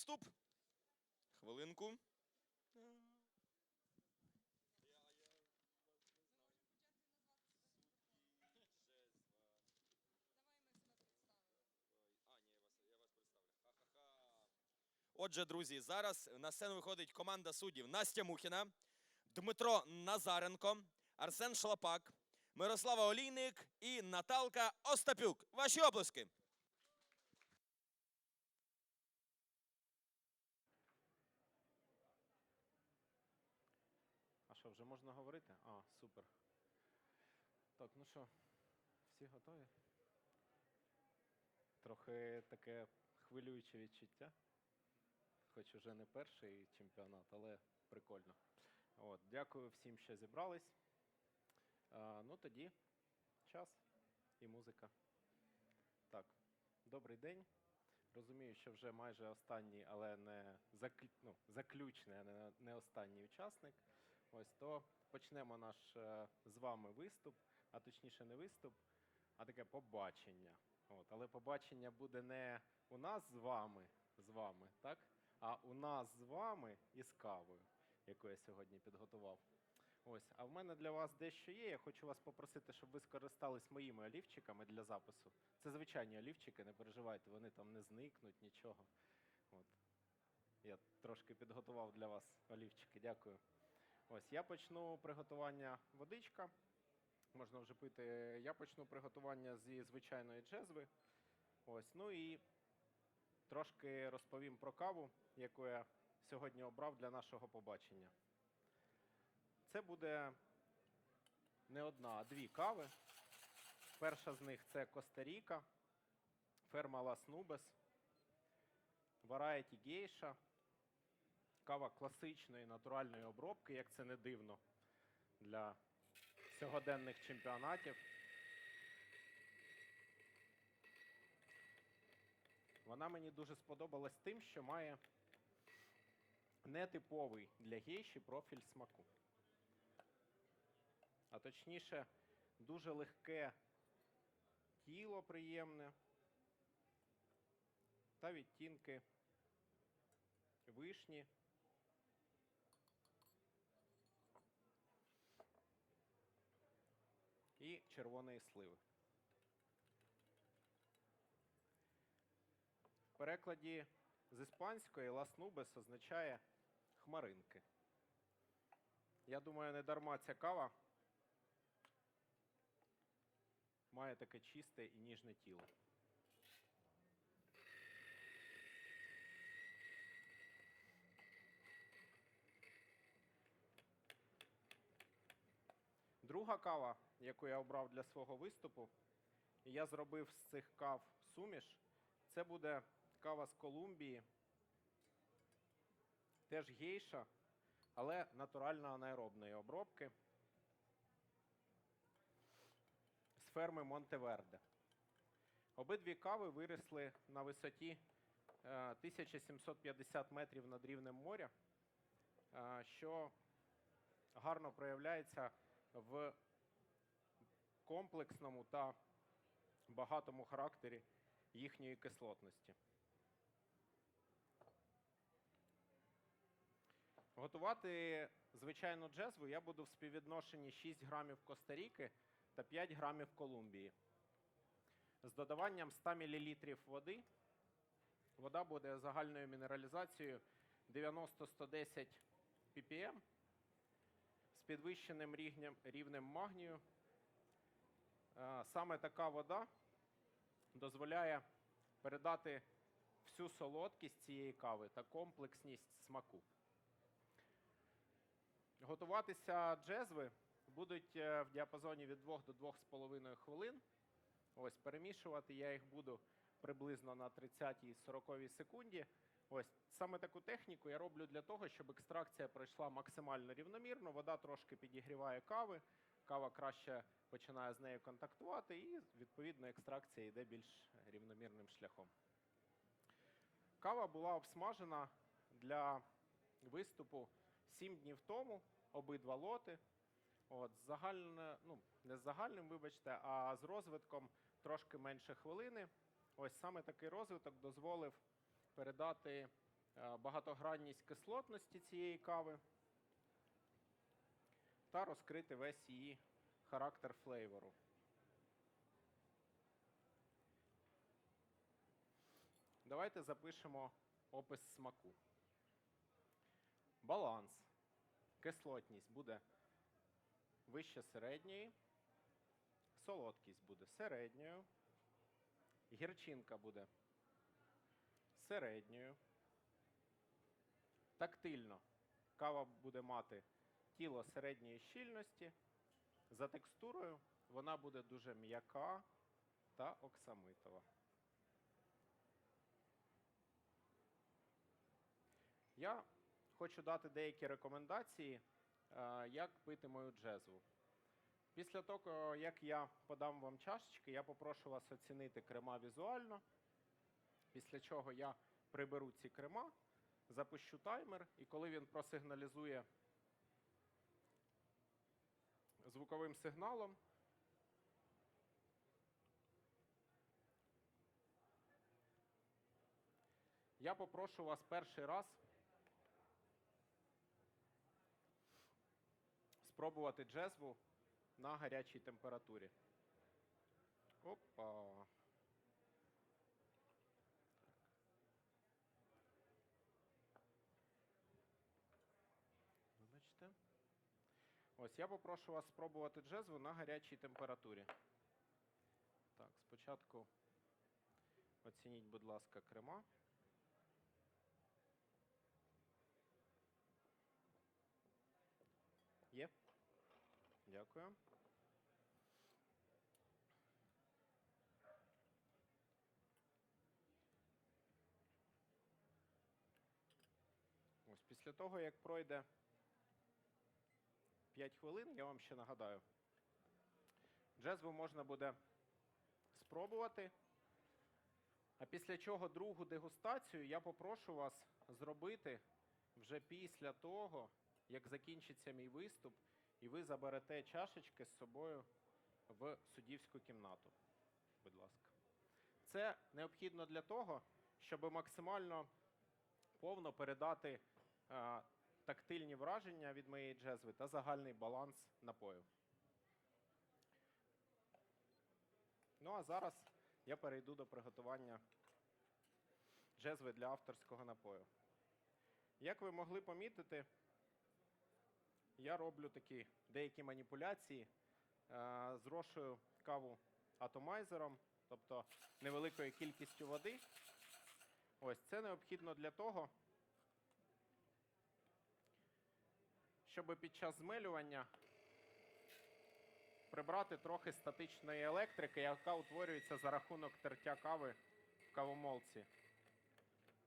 виступ. Хвилинку. Отже, друзі, зараз на сцену виходить команда суддів Настя Мухіна, Дмитро Назаренко, Арсен Шлапак, Мирослава Олійник і Наталка Остапюк. Ваші оплески. Що, вже можна говорити? А, супер. Так, ну що, всі готові? Трохи таке хвилююче відчуття. Хоч уже не перший чемпіонат, але прикольно. От, дякую всім, що зібрались. А, ну тоді час і музика. Так, добрий день. Розумію, що вже майже останній, але не заклю... ну, заключний, а не останній учасник. Ось то почнемо наш е, з вами виступ, а точніше не виступ, а таке побачення. От, але побачення буде не у нас з вами, з вами, так? А у нас з вами із кавою, яку я сьогодні підготував. Ось, а в мене для вас дещо є. Я хочу вас попросити, щоб ви скористались моїми олівчиками для запису. Це звичайні олівчики, не переживайте, вони там не зникнуть, нічого. От. Я трошки підготував для вас олівчики. Дякую. Ось я почну приготування водичка. Можна вже пити. Я почну приготування зі звичайної джезви. Ось, ну і трошки розповім про каву, яку я сьогодні обрав для нашого побачення. Це буде не одна, а дві кави. Перша з них це Коста-Ріка, ферма Лас Нубес, Variety Geisha, кава класичної натуральної обробки, як це не дивно для сьогоденних чемпіонатів. Вона мені дуже сподобалась тим, що має нетиповий для гейші профіль смаку. А точніше, дуже легке тіло приємне та відтінки вишні. І червоної сливи. В перекладі з іспанської ласнубес означає хмаринки. Я думаю, не дарма ця кава має таке чисте і ніжне тіло. Друга кава, яку я обрав для свого виступу, і я зробив з цих кав суміш. Це буде кава з Колумбії. Теж гейша, але натурально анаеробної обробки з ферми Монтеверде. Обидві кави виросли на висоті е, 1750 метрів над рівнем моря, е, що гарно проявляється в комплексному та багатому характері їхньої кислотності. Готувати звичайну джезву я буду в співвідношенні 6 грамів Коста-Ріки та 5 грамів Колумбії. З додаванням 100 мл води. Вода буде загальною мінералізацією 90-110 ppm підвищеним рівнем, рівнем магнію. Е, Саме така вода дозволяє передати всю солодкість цієї кави та комплексність смаку. Готуватися джезви будуть е, в діапазоні від 2 до 2,5 хвилин. Ось перемішувати я їх буду приблизно на 30-40 секунді. Ось саме таку техніку я роблю для того, щоб екстракція пройшла максимально рівномірно. Вода трошки підігріває кави, кава краще починає з нею контактувати, і відповідно екстракція йде більш рівномірним шляхом. Кава була обсмажена для виступу 7 днів тому, обидва лоти. От, загальне, ну, не з загальним, вибачте, а з розвитком трошки менше хвилини. Ось саме такий розвиток дозволив передати е, багатогранність кислотності цієї кави та розкрити весь її характер флейвору. Давайте запишемо опис смаку. Баланс. Кислотність буде вище середньої. Солодкість буде середньою. Гірчинка буде середньою. Тактильно кава буде мати тіло середньої щільності. За текстурою вона буде дуже м'яка та оксамитова. Я хочу дати деякі рекомендації, е, як пити мою джезву. Після того, як я подам вам чашечки, я попрошу вас оцінити крема візуально. Після чого я приберу ці крема, запущу таймер, і коли він просигналізує звуковим сигналом, я попрошу вас перший раз спробувати джезву на гарячій температурі. Опа. Вибачте. Ось я попрошу вас спробувати джезву на гарячій температурі. Так, спочатку оцініть, будь ласка, крема. Є? Дякую. Ось після того, як пройде 5 хвилин, я вам ще нагадаю. Джезву можна буде спробувати. А після чого другу дегустацію я попрошу вас зробити вже після того, як закінчиться мій виступ, і ви заберете чашечки з собою в суддівську кімнату. Будь ласка. Це необхідно для того, щоб максимально повно передати е, тактильні враження від моєї джезви та загальний баланс напою. Ну а зараз я перейду до приготування джезви для авторського напою. Як ви могли помітити, я роблю такі деякі маніпуляції. Е, зрошую каву атомайзером, тобто невеликою кількістю води. Ось це необхідно для того, щоб під час змелювання прибрати трохи статичної електрики, яка утворюється за рахунок тертя кави в кавомолці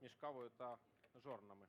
між кавою та жорнами.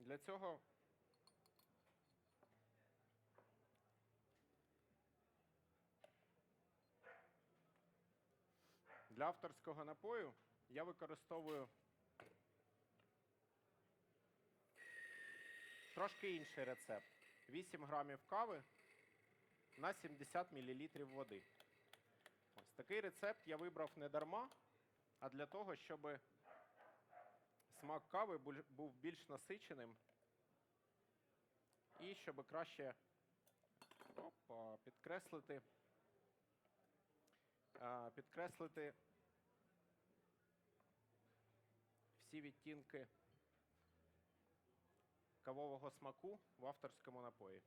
Для цього для авторського напою я використовую трошки інший рецепт. 8 грамів кави на 70 мл води. Ось такий рецепт я вибрав не дарма, а для того, щоб смак кави був більш насиченим і щоб краще опа, підкреслити, підкреслити всі відтінки кавового смаку в авторському напої.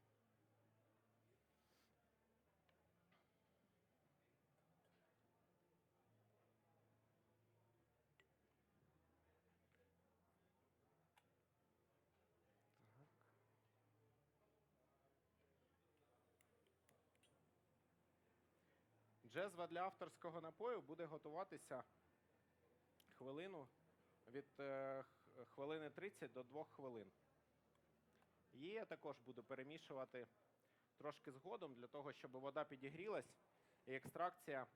Джезва для авторського напою буде готуватися хвилину від е, хвилини 30 до 2 хвилин. Її я також буду перемішувати трошки згодом для того, щоб вода підігрілась і екстракція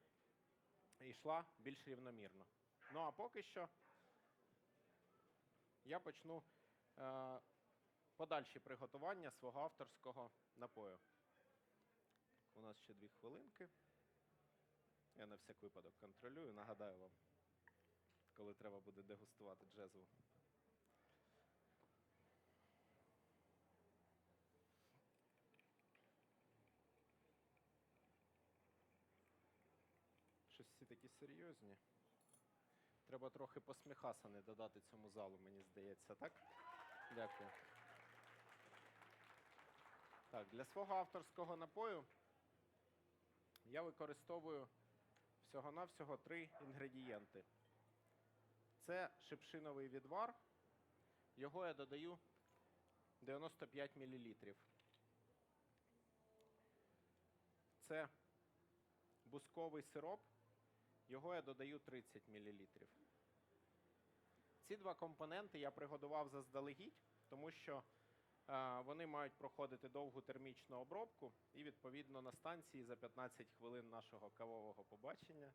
йшла більш рівномірно. Ну а поки що я почну е, подальші приготування свого авторського напою. У нас ще дві хвилинки. Я на всяк випадок контролюю. Нагадаю вам, коли треба буде дегустувати джезву. Щось всі такі серйозні. Треба трохи посміхасани додати цьому залу, мені здається, так? Дякую. Так, для свого авторського напою я використовую всього-навсього три інгредієнти. Це шипшиновий відвар. Його я додаю 95 мл. Це бусковий сироп. Його я додаю 30 мл. Ці два компоненти я приготував заздалегідь, тому що е, вони мають проходити довгу термічну обробку, і відповідно на станції за 15 хвилин нашого кавового побачення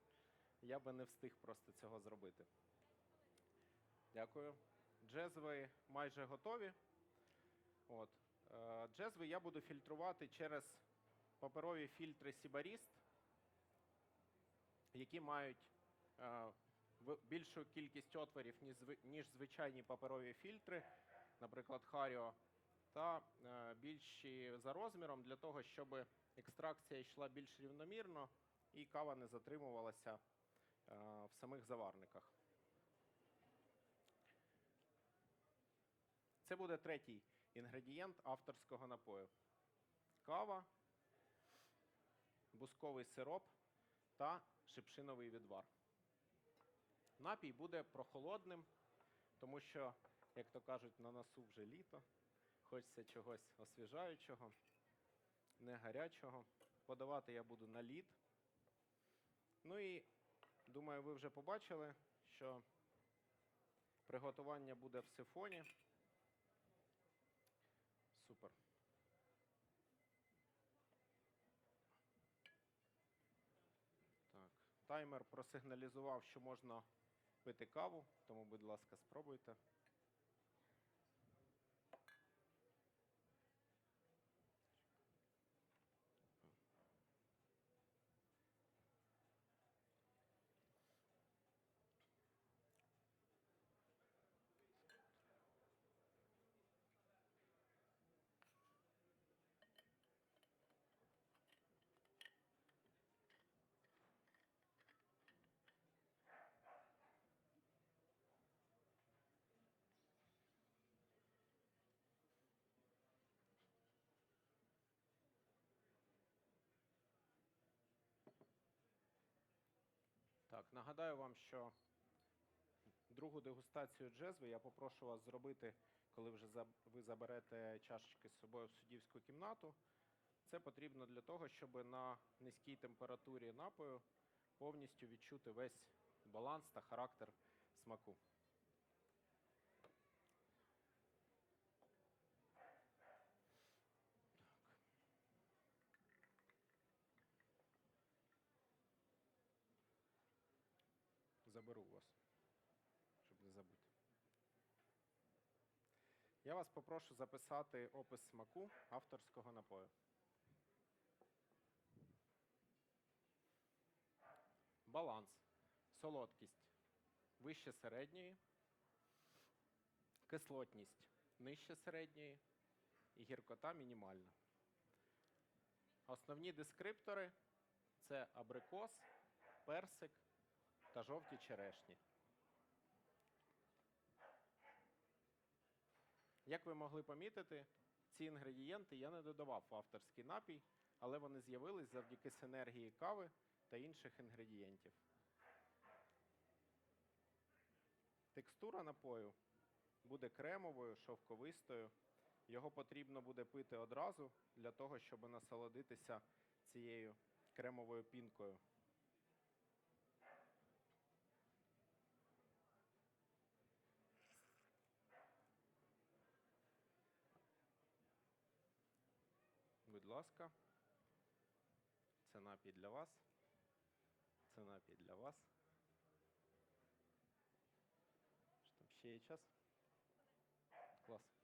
я би не встиг просто цього зробити. Дякую. Джезви майже готові. От. Е, Джезви я буду фільтрувати через паперові фільтри Сібаріст, які мають е, більшу кількість отворів, ніж звичайні паперові фільтри, наприклад, Харіо, та е, більші за розміром для того, щоб екстракція йшла більш рівномірно і кава не затримувалася в самих заварниках. Це буде третій інгредієнт авторського напою. Кава, бусковий сироп та шипшиновий відвар. Напій буде прохолодним, тому що, як то кажуть, на носу вже літо. Хочеться чогось освіжаючого, не гарячого. Подавати я буду на лід. Ну і думаю, ви вже побачили, що приготування буде в сифоні. Супер. Так. Таймер просигналізував, що можна пити каву, тому, будь ласка, спробуйте. Нагадаю вам, що другу дегустацію джезви я попрошу вас зробити, коли вже ви заберете чашечки з собою в суддівську кімнату. Це потрібно для того, щоб на низькій температурі напою повністю відчути весь баланс та характер смаку. У вас, щоб не забути. Я вас попрошу записати опис смаку авторського напою. Баланс. Солодкість вище середньої, кислотність нижче середньої і гіркота мінімальна. Основні дескриптори це абрикос, персик та жовті черешні. Як ви могли помітити, ці інгредієнти я не додавав в авторський напій, але вони з'явились завдяки синергії кави та інших інгредієнтів. Текстура напою буде кремовою, шовковистою. Його потрібно буде пити одразу для того, щоб насолодитися цією кремовою пінкою. Будь ласка. Це напій для вас. Це напій для вас. Що там ще є час? Клас.